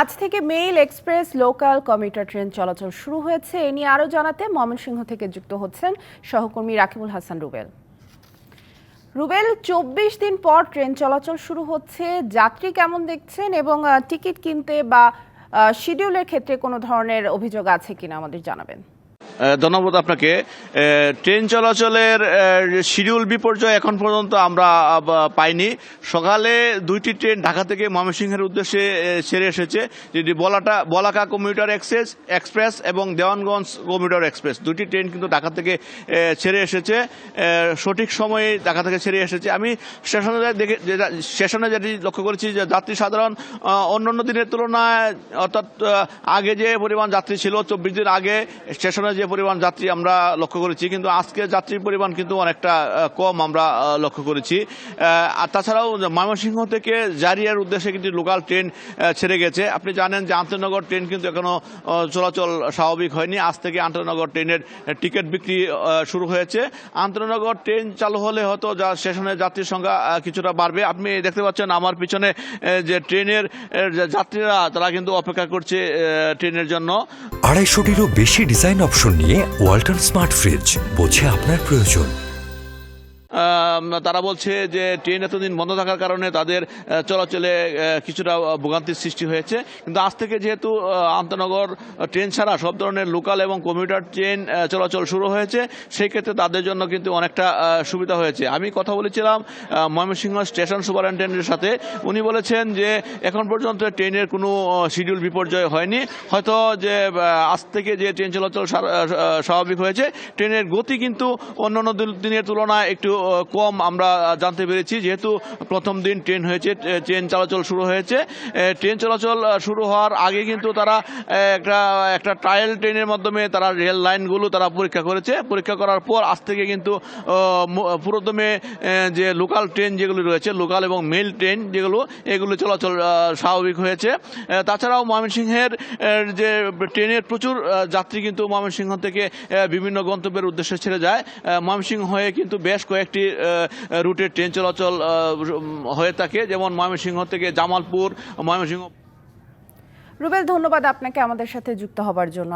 আজ থেকে mail express local commuter train চলাচল শুরু হয়েছে। এ নিয়ে আরও জানাতে ময়মনসিংহ থেকে যুক্ত হচ্ছেন সহকর্মী রাকিবুল হাসান রুবেল। রুবেল, চব্বিশ দিন পর ট্রেন চলাচল শুরু হচ্ছে। যাত্রী কেমন দেখছেন এবং টিকিট কিনতে বা শিডিউলের ক্ষেত্রে কোনো ধরনের অভিযোগ আছে কিনা আমাদের জানাবেন। ধন্যবাদ আপনাকে। ট্রেন চলাচলের শিডিউল বিপর্যয় এখন পর্যন্ত আমরা পাইনি। সকালে দুইটি ট্রেন ঢাকা থেকে ময়মনসিংহের উদ্দেশ্যে ছেড়ে এসেছে, যেটি বলাটা, বলাকা কমিউটার এক্সপ্রেস এক্সপ্রেস এবং দেওয়ানগঞ্জ কমিউটার এক্সপ্রেস। দুটি ট্রেন কিন্তু ঢাকা থেকে ছেড়ে এসেছে সঠিক সময়ে ঢাকা থেকে ছেড়ে এসেছে। আমি স্টেশনে দেখে স্টেশনে যেটি লক্ষ্য করেছি যে যাত্রী সাধারণ অন্যান্য দিনের তুলনায়, অর্থাৎ আগে যে পরিমাণ যাত্রী ছিল, চব্বিশ দিন আগে স্টেশনে যে পরিমাণ যাত্রী আমরা লক্ষ্য করেছি, কিন্তু আজকে যাত্রীর পরিমাণ কিন্তু অনেকটা কম আমরা লক্ষ্য করেছি। আর তাছাড়াও ময়মনসিংহ থেকে জারিয়ার উদ্দেশ্যে কিন্তু লোকাল ট্রেন ছেড়ে গেছে। আপনি জানেন যে আন্তনগর ট্রেন কিন্তু এখনও চলাচল স্বাভাবিক হয়নি। আজ থেকে আন্তনগর ট্রেনের টিকিট বিক্রি শুরু হয়েছে। আন্তনগর ট্রেন চালু হলে হয়তো যা স্টেশনের যাত্রীর সংখ্যা কিছুটা বাড়বে। আপনি দেখতে পাচ্ছেন আমার পিছনে যে ট্রেনের যাত্রীরা, তারা কিন্তু অপেক্ষা করছে ট্রেনের জন্য। আড়াইশোটিরও বেশি ডিজাইন অপশন নিয়ে ওয়াল্টার স্মার্ট ফ্রিজ বোঝে আপনার প্রয়োজন। তারা বলছে যে ট্রেন এতদিন বন্ধ থাকার কারণে তাদের চলাচলে কিছুটা ভোগান্তির সৃষ্টি হয়েছে। কিন্তু আজ থেকে যেহেতু আন্তনগর ট্রেন ছাড়া সব ধরনের লোকাল এবং কমিউটার ট্রেন চলাচল শুরু হয়েছে, সেই ক্ষেত্রে তাদের জন্য কিন্তু অনেকটা সুবিধা হয়েছে। আমি কথা বলেছিলাম ময়মনসিংহ স্টেশন সুপারিনটেন্ডেন্টের সাথে। উনি বলেছেন যে এখন পর্যন্ত ট্রেনের কোনো শিডিউল বিপর্যয় হয়নি। হয়তো যে আজ থেকে যে ট্রেন চলাচল স্বা- স্বাভাবিক হয়েছে, ট্রেনের গতি কিন্তু অন্যান্য দিন- দিনের তুলনায় একটু কম আমরা জানতে পেরেছি যেহেতু প্রথম দিন ট্রেন হয়েছে ট্রেন চলাচল শুরু হয়েছে। ট্রেন চলাচল শুরু হওয়ার আগে কিন্তু তারা একটা একটা ট্রায়াল ট্রেনের মাধ্যমে তারা রেল লাইনগুলো তারা পরীক্ষা করেছে। পরীক্ষা করার পর আজ থেকে কিন্তু আহ, ম- পুরোদমে যে লোকাল ট্রেন যেগুলো রয়েছে লোকাল এবং মেল ট্রেন যেগুলো এগুলো চলাচল স্বাভাবিক হয়েছে। তাছাড়াও ময়মনসিংহের যে ট্রেনের প্রচুর যাত্রী কিন্তু ময়মনসিংহ থেকে বিভিন্ন গন্তব্যের উদ্দেশ্যে ছেড়ে যায়। ময়মনসিংহ হয়ে কিন্তু বেশ কয়েকটি আহ, রুটে ট্রেন চলাচল হয়ে থাকে। যেমন ময়মনসিংহ থেকে জামালপুর ময়মনসিংহ রুবেল ধন্যবাদ আপনাকে আমাদের সাথে যুক্ত হবার জন্য।